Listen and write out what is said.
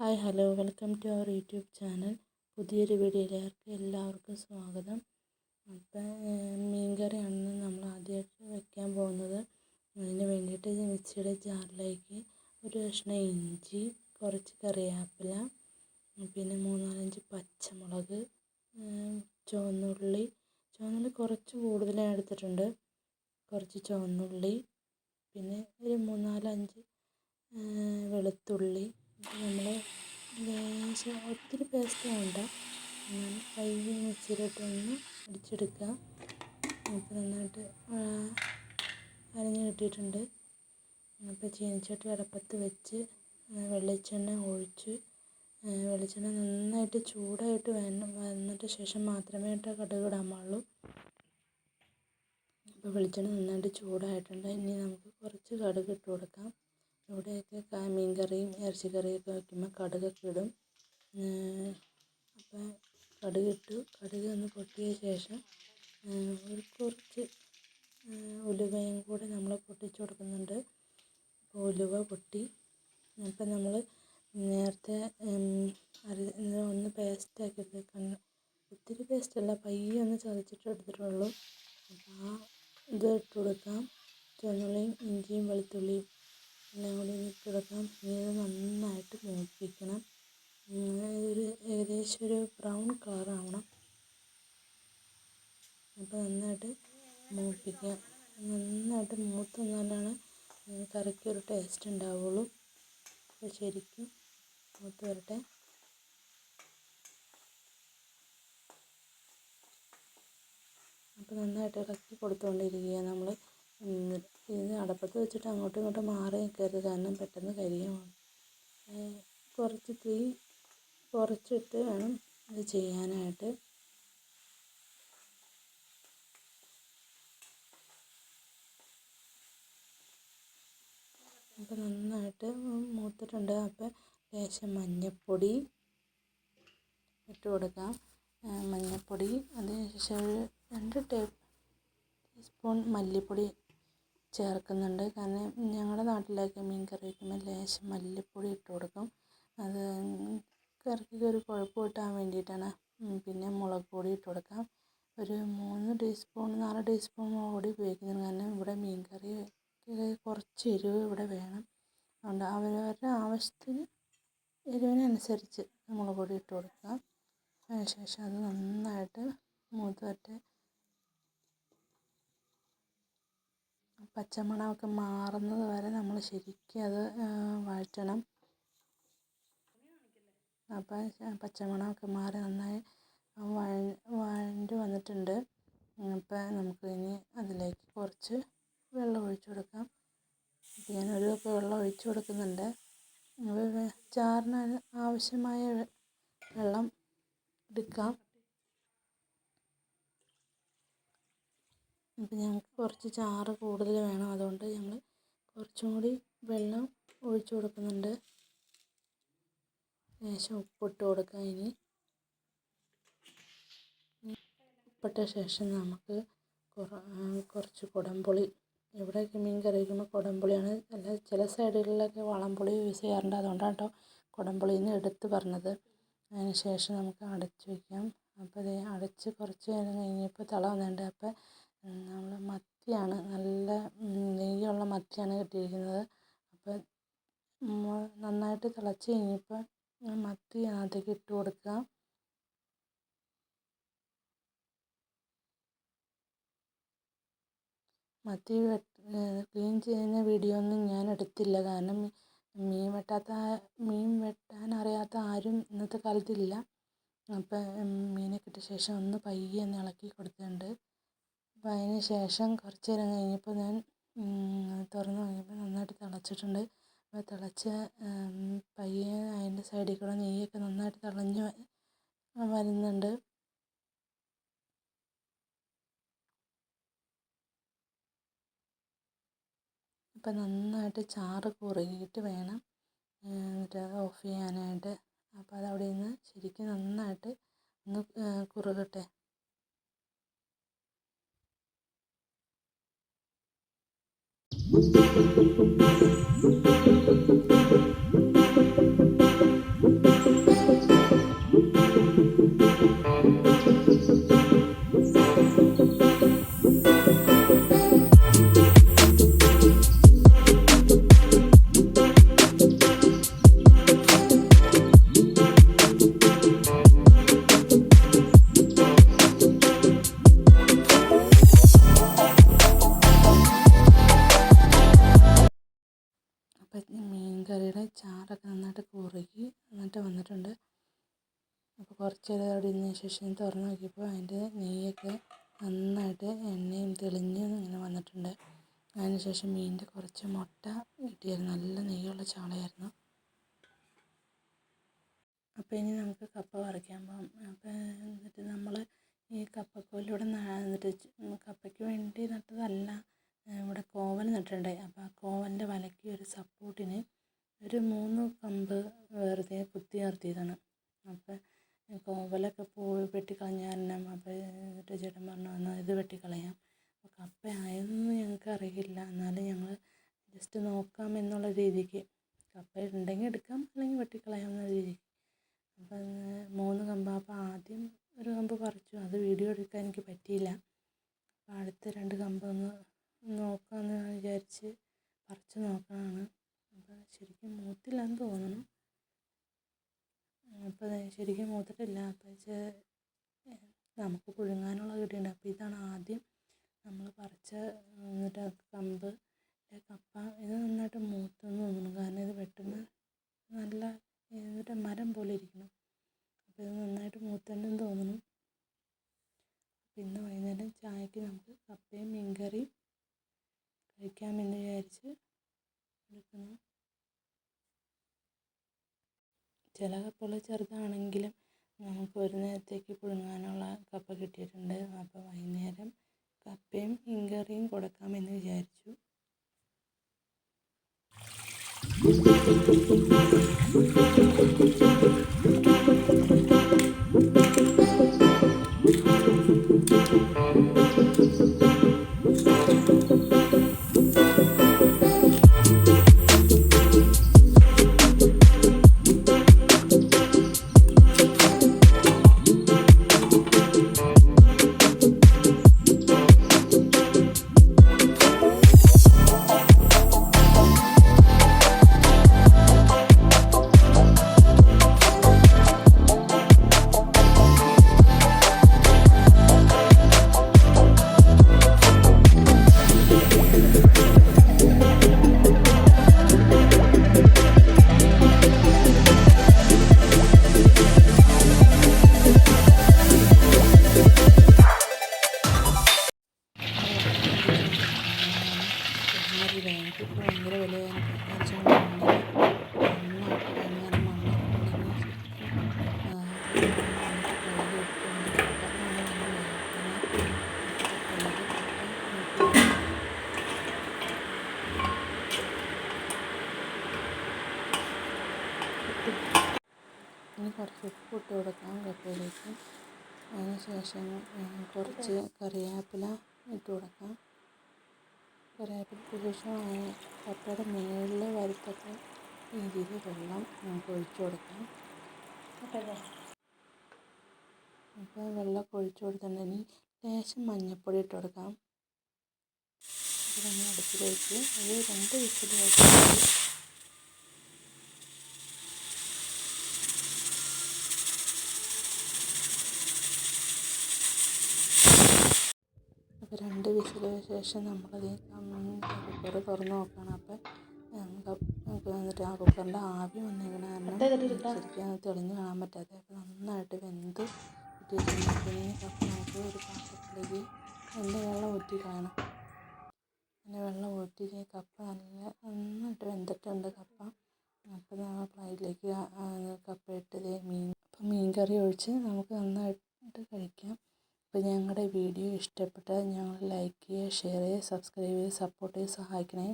Hi hello. Welcome to our YouTube channel. പുതിയൊരു വീഡിയോയിലേക്ക് എല്ലാവർക്കും സ്വാഗതം. അപ്പം മീൻ കറിയാണ് നമ്മൾ ആദ്യമായിട്ട് വയ്ക്കാൻ പോകുന്നത്. അതിന് വേണ്ടിയിട്ട് മിക്സിയുടെ ജാറിലേക്ക് ഒരു കഷ്ണം ഇഞ്ചി കുറച്ച് കറിവേപ്പില പിന്നെ മൂന്നാലഞ്ച് പച്ചമുളക് ചുവന്നുള്ളി. ചുവന്നുള്ളി കുറച്ച് കൂടുതലായി എടുത്തിട്ടുണ്ട്. കുറച്ച് ചുവന്നുള്ളി പിന്നെ ഒരു മൂന്നാലഞ്ച് വെളുത്തുള്ളി നമ്മൾ ലേശം ഒത്തിരി പേസ്റ്റ് വേണ്ട. എന്നാൽ മിക്സിയിലോട്ട് ഒന്ന് അടിച്ചെടുക്കുക. നമുക്ക് നന്നായിട്ട് അരഞ്ഞ് കിട്ടിയിട്ടുണ്ട്. അപ്പോൾ ചീനച്ചട്ടി അടപ്പത്ത് വെച്ച് വെളിച്ചെണ്ണ ഒഴിച്ച് വെളിച്ചെണ്ണ നന്നായിട്ട് ചൂടായിട്ട് വേണം വന്നിട്ട് ശേഷം മാത്രമേ കേട്ടോ കടുക് ഇടാൻ പാടുള്ളൂ. അപ്പോൾ വെളിച്ചെണ്ണ നന്നായിട്ട് ചൂടായിട്ടുണ്ട്. ഇനി നമുക്ക് കുറച്ച് കടുക് ഇട്ട് കൊടുക്കാം. ഇവിടെയൊക്കെ മീൻ കറിയും ഇറച്ചി ഇറച്ചിക്കറിയൊക്കെ വയ്ക്കുമ്പോൾ കടുകൊക്കെ ഇടും. അപ്പോൾ കടുകിട്ടു. കടുക് ഒന്ന് പൊട്ടിയ ശേഷം ഒരു കുറച്ച് ഉലുവയും കൂടെ നമ്മൾ പൊട്ടിച്ച് കൊടുക്കുന്നുണ്ട്. അപ്പോൾ ഉലുവ പൊട്ടി. അപ്പം നമ്മൾ നേരത്തെ ഒന്ന് പേസ്റ്റാക്കി എടുത്തേക്കാണ് ഒത്തിരി പേസ്റ്റല്ല പയ്യെ ഒന്ന് ചതച്ചിട്ട് എടുത്തിട്ടുള്ളൂ. അപ്പോൾ ആ ഇത് ഇട്ട് കൊടുക്കാം. ചുവന്നുള്ളിയും ഇഞ്ചിയും വെളുത്തുള്ളിയും എല്ലാം കൂടി ഇട്ട് കൊടുക്കാം ഇനി ഇത് നന്നായിട്ട് മൂപ്പിക്കണം. ഒരു ഏകദേശം ഒരു ബ്രൗൺ കളർ ആവണം. അപ്പോൾ നന്നായിട്ട് മൂപ്പിക്കാം. നന്നായിട്ട് മൂത്ത് വന്നാലാണ് കറിക്ക് ഒരു ടേസ്റ്റ് ഉണ്ടാവുള്ളൂ. അപ്പോൾ ശരിക്കും മൂത്ത് വരട്ടെ. അപ്പോൾ നന്നായിട്ട് ഇളക്കി കൊടുത്തുകൊണ്ടിരിക്കുക നമ്മൾ ഇത് അടപ്പത്ത് വെച്ചിട്ട് അങ്ങോട്ടും ഇങ്ങോട്ടും മാറി നിൽക്കരുത് കാരണം പെട്ടെന്ന് കരിയും കുറച്ച് തീ കുറച്ചിട്ട് വേണം ഇത് ചെയ്യാനായിട്ട്. അപ്പോൾ നന്നായിട്ട് മൂത്തിട്ടുണ്ട്. അപ്പോൾ ലേശം മഞ്ഞൾപ്പൊടി ഇട്ട് കൊടുക്കാം. മഞ്ഞൾപ്പൊടി അതിനുശേഷം ഒരു രണ്ട് ടേബിൾ ടീസ്പൂൺ മല്ലിപ്പൊടി ചേർക്കുന്നുണ്ട്. കാരണം ഞങ്ങളുടെ നാട്ടിലൊക്കെ മീൻ കറി ലേശം മല്ലിപ്പൊടി ഇട്ട് കൊടുക്കും. അത് കറിക്ക് ഒരു കുഴപ്പം കിട്ടാൻ വേണ്ടിയിട്ടാണ്. പിന്നെ മുളക് പൊടി ഇട്ട് കൊടുക്കാം. ഒരു മൂന്ന് ടീസ്പൂൺ നാല് ടീസ്പൂൺ മുളക് പൊടി ഉപയോഗിക്കുന്നത് കാരണം ഇവിടെ മീൻ കറി കുറച്ച് എരിവ് ഇവിടെ വേണം. അതുകൊണ്ട് അവരവരുടെ ആവശ്യത്തിന് എരിവിനനുസരിച്ച് മുളക് പൊടി ഇട്ട് കൊടുക്കുക അതിനുശേഷം അത് നന്നായിട്ട് മൂത്ത് വരട്ടെ. പച്ചമണമൊക്കെ മാറുന്നത് വരെ നമ്മൾ ശരിക്കും അത് വഴറ്റണം അപ്പം പച്ചമണമൊക്കെ മാറി നന്നായി വഴണ്ട് വന്നിട്ടുണ്ട്. അപ്പം നമുക്ക് ഇനി അതിലേക്ക് കുറച്ച് വെള്ളം ഒഴിച്ചു കൊടുക്കാം. അപ്പം ഞാൻ ഒരു കപ്പ് വെള്ളം ഒഴിച്ചു കൊടുക്കുന്നുണ്ട്. ചാറിന് ആവശ്യമായ വെള്ളം എടുക്കാം. അപ്പം ഞങ്ങൾക്ക് കുറച്ച് ചാറ് കൂടുതൽ വേണം. അതുകൊണ്ട് ഞങ്ങൾ കുറച്ചും കൂടി വെള്ളം ഒഴിച്ചു കൊടുക്കുന്നുണ്ട്. ലേശം ഉപ്പിട്ട് കൊടുക്കാം ഇനി. ഉപ്പിട്ട ശേഷം നമുക്ക് കുറച്ച് കുടംപുളി. ഇവിടെയൊക്കെ മീൻ കറി വയ്ക്കുമ്പോൾ കുടംപുളിയാണ്. അല്ല ചില സൈഡുകളിലൊക്കെ വളംപുളി യൂസ് ചെയ്യാറുണ്ട്. അതുകൊണ്ടാണ് കേട്ടോ കുടംപുളിന്ന് എടുത്ത് പറഞ്ഞത്. അതിന് ശേഷം നമുക്ക് അടച്ച് വയ്ക്കാം. അപ്പോൾ ഇത് അടച്ച് കുറച്ച് നേരം കഴിഞ്ഞപ്പോൾ തിള വന്നിട്ടുണ്ട്. അപ്പോൾ നമ്മൾ മത്തിയാണ് നല്ല നെയ്യുള്ള മത്തിയാണ് കിട്ടിയിരിക്കുന്നത്. അപ്പോൾ നന്നായിട്ട് തിളച്ച് കഴിഞ്ഞപ്പോൾ മത്തി അതിലേക്ക് ഇട്ട് കൊടുക്കുക. മത്തി ക്ലീൻ ചെയ്യുന്ന വീഡിയോ ഒന്നും ഞാൻ എടുത്തില്ല. കാരണം മീൻ വെട്ടാത്ത മീൻ വെട്ടാൻ അറിയാത്ത ആരും ഇന്നത്തെ കാലത്തില്ല അപ്പം മീനെ കിട്ടിയ ശേഷം ഒന്ന് പയ്യെ ഒന്ന് ഇളക്കി കൊടുത്തിട്ടുണ്ട്. അപ്പോൾ അതിന് ശേഷം കുറച്ച് നേരം കഴിഞ്ഞപ്പോൾ ഞാൻ തുറന്ന് നോക്കിയപ്പോൾ നന്നായിട്ട് തിളച്ചിട്ടുണ്ട്. അപ്പോൾ തിളച്ച് പയ്യെ അതിന്റെ സൈഡിൽ കൂടെ നെയ്യൊക്കെ നന്നായിട്ട് തിളഞ്ഞ് വരുന്നുണ്ട്. അപ്പം നന്നായിട്ട് ചാറ് കുറുകിയിട്ട് വേണം എന്നിട്ട് ഓഫ് ചെയ്യാനായിട്ട്. അപ്പോൾ അത് അവിടെ നിന്ന് ശരിക്കും നന്നായിട്ട് ഒന്ന് കുറുകട്ടെ. Música കുറുകി എന്നിട്ട് വന്നിട്ടുണ്ട്. അപ്പോൾ കുറച്ച് നേരം അവിടെ ഇരുന്നതിന് ശേഷം തുറന്ന് നോക്കിയപ്പോൾ അതിന്റെ നെയ്യൊക്കെ നന്നായിട്ട് എണ്ണയും തെളിഞ്ഞ് ഇങ്ങനെ വന്നിട്ടുണ്ട്. അതിന് ശേഷം മീനിന്റെ കുറച്ച് മുട്ട കിട്ടിയായിരുന്നു. നല്ല നെയ്യുള്ള ചാളയായിരുന്നു. അപ്പോൾ ഇനി നമുക്ക് കപ്പ വറക്കാൻ പോകാം അപ്പോൾ എന്നിട്ട് നമ്മൾ ഈ കപ്പക്കോലിലൂടെ എന്നിട്ട് കപ്പയ്ക്ക് വേണ്ടി നട്ടതല്ല ഇവിടെ കോവൽ നട്ടിട്ടുണ്ടായി. അപ്പോൾ ആ കോവലിന്റെ വലയ്ക്ക് ഒരു സപ്പോർട്ടിന് ഒരു മൂന്ന് കമ്പ് വെറുതെ കുത്തി നിർത്തിയതാണ്. അപ്പോൾ കോവലൊക്കെ പോയി വെട്ടിക്കളഞ്ഞ കാരണം അപ്പോൾ ചേട്ടൻ പറഞ്ഞു എന്നാൽ ഇത് വെട്ടിക്കളയാം. അപ്പോൾ കപ്പ ആയെന്ന് ഞങ്ങൾക്ക് അറിയില്ല. എന്നാലും ഞങ്ങൾ ജസ്റ്റ് നോക്കാം എന്നുള്ള രീതിക്ക്. കപ്പ ഉണ്ടെങ്കിൽ എടുക്കാം അല്ലെങ്കിൽ വെട്ടിക്കളയാം എന്ന രീതിക്ക്. അപ്പം മൂന്ന് കമ്പ്. അപ്പോൾ ആദ്യം ഒരു കമ്പ് പറിച്ചു. അത് വീഡിയോ എടുക്കാൻ എനിക്ക് പറ്റിയില്ല. അപ്പോൾ അടുത്ത രണ്ട് കമ്പ് ഒന്ന് നോക്കാമെന്ന് വിചാരിച്ച് പറിച്ച് നോക്കാനാണ് അപ്പോൾ ശരിക്കും മൂത്തില്ലെന്ന് തോന്നുന്നു അപ്പോൾ ശരിക്കും മൂത്തിട്ടില്ല. അപ്പോൾ നമുക്ക് പുഴുങ്ങാനുള്ള കിട്ടിയിട്ടുണ്ട് അപ്പോൾ ഇതാണ് ആദ്യം നമ്മൾ പറിച്ച എന്നിട്ട് കമ്പ് കപ്പ. ഇത് നന്നായിട്ട് മൂത്തെന്ന് തോന്നുന്നു കാരണം ഇത് വെട്ടുമ്പോൾ നല്ല എന്നിട്ട് മരം പോലെ ഇരിക്കണം അപ്പോൾ ഇത് നന്നായിട്ട് മൂത്തുണ്ടെന്ന് തോന്നുന്നു അപ്പോൾ ഇന്ന് വൈകുന്നേരം ചായക്ക് നമുക്ക് കപ്പയും മീൻകറിയും കഴിക്കാമെന്ന് വിചാരിച്ച് എടുക്കുന്നു ചില കപ്പകൾ ചെറുതാണെങ്കിലും നമുക്ക് ഒരു നേരത്തേക്ക് പുഴുങ്ങാനുള്ള കപ്പ കിട്ടിയിട്ടുണ്ട്. അപ്പോൾ വൈകുന്നേരം കപ്പയും മീൻകറിയും കൊടുക്കാമെന്ന് വിചാരിച്ചു. ഒരു ഇനി കുറച്ച് ഉപ്പ് ഇട്ട് കൊടുക്കാം. കപ്പയിലേക്ക് അതിന് ശേഷം കുറച്ച് കറിവേപ്പില ഇട്ട് കൊടുക്കാം. കറിവേപ്പിലയ്ക്ക് ശേഷം കപ്പയുടെ മുകളിൽ വരത്തക്ക രീതിയിൽ വെള്ളം നമുക്ക് ഒഴിച്ച് കൊടുക്കാം. അപ്പോൾ വെള്ളമൊക്കെ ഒഴിച്ച് കൊടുത്തിട്ടുണ്ടെങ്കിൽ ലേശം മഞ്ഞൾപ്പൊടി ഇട്ട് കൊടുക്കാം. അത് നമ്മൾ അടുപ്പിലേക്ക് ഒരു രണ്ട് വിസിൽ രണ്ട് വിസിലിന് ശേഷം നമ്മളത് കുക്കർ തുറന്ന് നോക്കണം. അപ്പോൾ എന്നിട്ട് ആ കുക്കറിന്റെ ആവി വന്നിരിക്കണ കാരണം ശരിക്കും തെളിഞ്ഞ് കാണാൻ പറ്റാതെ അപ്പോൾ നന്നായിട്ട് വെന്ത് കിട്ടിയിട്ടുണ്ടെങ്കിൽ നമുക്ക് ഒരു പാത്രത്തിലേക്ക് അതിന്റെ വെള്ളം ഊറ്റി കളയണം. പിന്നെ വെള്ളം ഊറ്റി കപ്പ നല്ല നന്നായിട്ട് വെന്തിട്ടുണ്ട് കപ്പ. അപ്പോൾ നമ്മൾ പ്ലേറ്റിലേക്ക് കപ്പ ഇട്ടത് മീൻ അപ്പം മീൻ കറി ഒഴിച്ച് നമുക്ക് നന്നായിട്ട് കഴിക്കാം. അപ്പോൾ ഞങ്ങളുടെ വീഡിയോ ഇഷ്ടപ്പെട്ടാൽ ഞങ്ങൾ ലൈക്ക് ചെയ്യുക ഷെയർ ചെയ്യുക സബ്സ്ക്രൈബ് ചെയ്യുക സപ്പോർട്ട് ചെയ്യുക സഹായിക്കണേ.